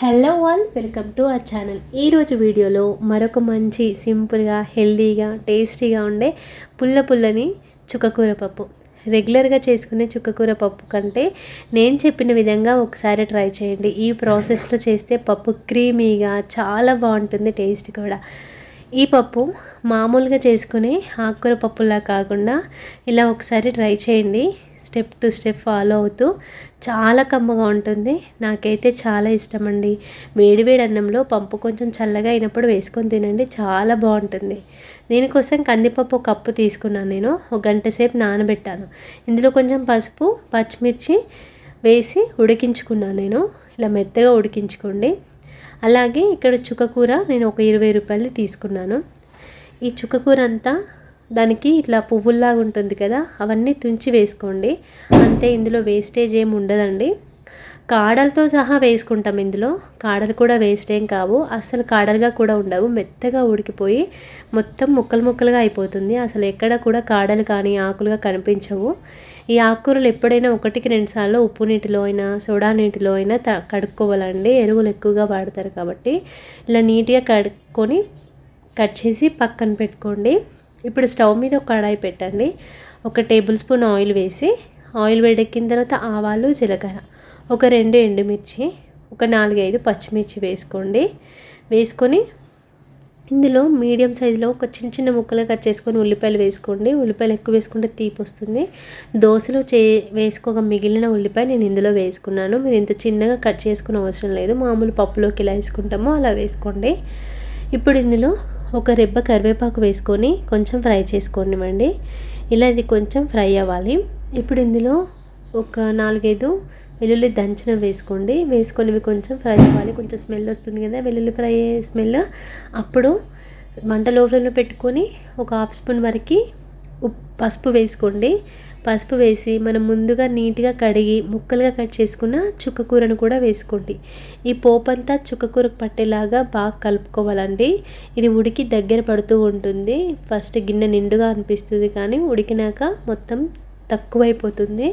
Hello all welcome to our channel ఈరోజు వీడియోలో మరొక మంచి సింపుల్గా హెల్దీగా టేస్టీగా ఉండే పుల్ల పుల్లని చుక్కకూర పప్పు. రెగ్యులర్గా చేసుకునే చుక్కకూర పప్పు కంటే నేను చెప్పిన విధంగా ఒకసారి ట్రై చేయండి. ఈ ప్రాసెస్లో చేస్తే పప్పు క్రీమీగా చాలా బాగుంటుంది టేస్ట్ కూడా. ఈ పప్పు మామూలుగా చేసుకునే ఆకుకూర పప్పులా కాకుండా ఇలా ఒకసారి ట్రై చేయండి. స్టెప్ టు స్టెప్ ఫాలో అవుతూ చాలా కమ్మగా ఉంటుంది. నాకైతే చాలా ఇష్టం అండి వేడివేడి అన్నంలో పప్పు కొంచెం చల్లగా అయినప్పుడు వేసుకొని తినండి. చాలా బాగుంటుంది. దీనికోసం కందిపప్పు కప్పు తీసుకున్నాను నేను. ఒక గంట సేపు నానబెట్టాను. ఇందులో కొంచెం పసుపు పచ్చిమిర్చి వేసి ఉడికించుకున్నాను నేను. ఇలా మెత్తగా ఉడికించుకోండి. అలాగే ఇక్కడ చుక్కకూర నేను ఒక ఇరవై రూపాయలు తీసుకున్నాను. ఈ చుక్కకూర అంతా దానికి ఇట్లా పువ్వుల్లాగా ఉంటుంది కదా అవన్నీ తుంచి వేసుకోండి. అంతే ఇందులో వేస్టేజ్ ఏమి ఉండదండి. కాడలతో సహా వేసుకుంటాం ఇందులో. కాడలు కూడా వేస్ట్ ఏం కావు. అసలు కాడలుగా కూడా ఉండవు. మెత్తగా ఉడికిపోయి మొత్తం ముక్కలు ముక్కలుగా అయిపోతుంది. అసలు ఎక్కడ కూడా కాడలు కానీ ఆకులుగా కనిపించవు. ఈ ఆకుకూరలు ఎప్పుడైనా ఒకటికి రెండు సార్లు ఉప్పు నీటిలో అయినా సోడా నీటిలో అయినా త కడుక్కోవాలండి. ఎరువులు ఎక్కువగా వాడతారు కాబట్టి. ఇలా నీట్గా కడుక్కొని కట్ చేసి పక్కన పెట్టుకోండి. ఇప్పుడు స్టవ్ మీద ఒక కడాయి పెట్టండి. ఒక టేబుల్ స్పూన్ ఆయిల్ వేసి ఆయిల్ వేడెక్కిన తర్వాత ఆవాలు జీలకర్ర. ఒక రెండు ఎండుమిర్చి ఒక నాలుగైదు పచ్చిమిర్చి వేసుకోండి. వేసుకొని ఇందులో మీడియం సైజులో ఒక చిన్న చిన్న ముక్కలు కట్ చేసుకొని ఉల్లిపాయలు వేసుకోండి. ఉల్లిపాయలు ఎక్కువ వేసుకుంటే తీపి వస్తుంది. దోశలో చే వేసుకోక మిగిలిన ఉల్లిపాయ నేను ఇందులో వేసుకున్నాను. మీరు ఇంత చిన్నగా కట్ చేసుకునే అవసరం లేదు. మామూలు పప్పులోకి ఇలా వేసుకుంటామో అలా వేసుకోండి. ఇప్పుడు ఇందులో ఒక రెబ్బ కరివేపాకు వేసుకొని కొంచెం ఫ్రై చేసుకోనివ్వండి. ఇలా ఇది కొంచెం ఫ్రై అవ్వాలి. ఇప్పుడు ఇందులో ఒక నాలుగైదు వెల్లుల్లి దంచిన వేసుకోండి. వేసుకొని కొంచెం ఫ్రై అవ్వాలి. కొంచెం స్మెల్ వస్తుంది కదా వెల్లుల్లి ఫ్రై స్మెల్. అప్పుడు మంట లోపల పెట్టుకొని ఒక హాఫ్ స్పూన్ వరకు ఉప్పు పసుపు వేసుకోండి. పసుపు వేసి మనం ముందుగా నీట్గా కడిగి ముక్కలుగా కట్ చేసుకున్న చుక్కకూరను కూడా వేసుకోండి. ఈ పోపు అంతా చుక్కకూరకు పట్టేలాగా బాగా కలుపుకోవాలండి. ఇది ఉడికి దగ్గర పడుతూ ఉంటుంది. ఫస్ట్ గిన్నె నిండుగా అనిపిస్తుంది కానీ ఉడికినాక మొత్తం తక్కువైపోతుంది.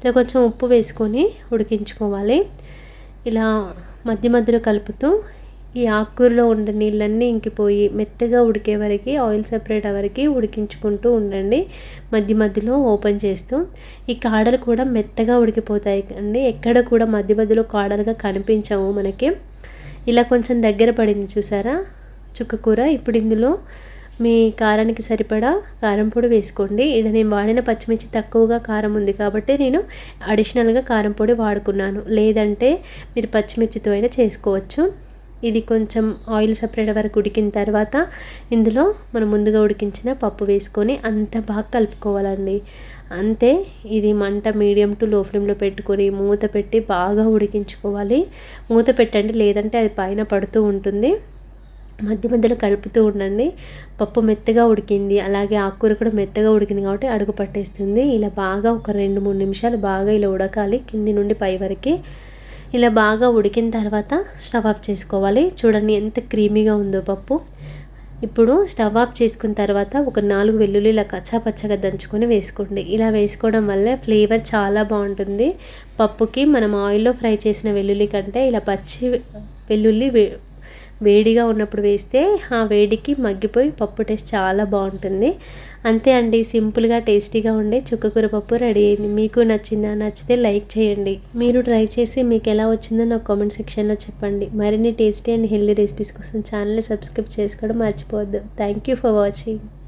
ఇలా కొంచెం ఉప్పు వేసుకొని ఉడికించుకోవాలి. ఇలా మధ్య మధ్యలో కలుపుతూ ఈ ఆకుకూరలో ఉండే నీళ్ళన్నీ ఇంకిపోయి మెత్తగా ఉడికే వరకు ఆయిల్ సెపరేట్ వరకు ఉడికించుకుంటూ ఉండండి. మధ్య మధ్యలో ఓపెన్ చేస్తూ. ఈ కాడలు కూడా మెత్తగా ఉడికిపోతాయి అండి. ఎక్కడ కూడా మధ్య మధ్యలో కాడలుగా కనిపించవు మనకి. ఇలా కొంచెం దగ్గర పడింది చూసారా? చుక్కకూర ఇప్పుడు ఇందులో మీ కారానికి సరిపడా కారం పొడి వేసుకోండి. ఇక్కడ నేను వాడిన పచ్చిమిర్చి తక్కువగా కారం ఉంది కాబట్టి నేను అడిషనల్గా కారం పొడి వాడుకున్నాను. లేదంటే మీరు పచ్చిమిర్చితో అయినా చేసుకోవచ్చు. ఇది కొంచెం ఆయిల్ సపరేట్ వరకు ఉడికిన తర్వాత ఇందులో మనం ముందుగా ఉడికించిన పప్పు వేసుకొని అంత బాగా కలుపుకోవాలండి. అంతే ఇది మంట మీడియం టు లో ఫ్లేమ్లో పెట్టుకొని మూత పెట్టి బాగా ఉడికించుకోవాలి. మూత పెట్టండి లేదంటే అది పైన పడుతూ ఉంటుంది. మధ్య మధ్యలో కలుపుతూ ఉండండి. పప్పు మెత్తగా ఉడికింది అలాగే ఆకుకూర కూడా మెత్తగా ఉడికింది కాబట్టి అడుగు పట్టేస్తుంది. ఇలా బాగా ఒక రెండు మూడు నిమిషాలు బాగా ఇలా ఉడకాలి. కింది నుండి పై వరకు ఇలా బాగా ఉడికిన తర్వాత స్టవ్ ఆఫ్ చేసుకోవాలి. చూడండి ఎంత క్రీమీగా ఉందో పప్పు. ఇప్పుడు స్టవ్ ఆఫ్ చేసుకున్న తర్వాత ఒక నాలుగు వెల్లుల్లి ఇలా కచ్చాపచ్చగా దంచుకొని వేసుకోండి. ఇలా వేసుకోవడం వల్ల ఫ్లేవర్ చాలా బాగుంటుంది. పప్పుకి మనం ఆయిల్లో ఫ్రై చేసిన వెల్లుల్లి కంటే ఇలా పచ్చి వెల్లుల్లి వేడిగా ఉన్నప్పుడు వేస్తే ఆ వేడికి మగ్గిపోయి పప్పు టేస్ట్ చాలా బాగుంటుంది. అంతే అండి సింపుల్గా టేస్టీగా ఉండే చుక్కకూర పప్పు రెడీ అయింది. మీకు నచ్చిందా? నచ్చితే లైక్ చేయండి. మీరు ట్రై చేసి మీకు ఎలా వచ్చిందో నాకు కామెంట్ సెక్షన్లో చెప్పండి. మరిన్ని టేస్టీ అండ్ హెల్దీ రెసిపీస్ కోసం ఛానల్ని సబ్స్క్రైబ్ చేసుకోవడం మర్చిపోవద్దు. Thank you for watching.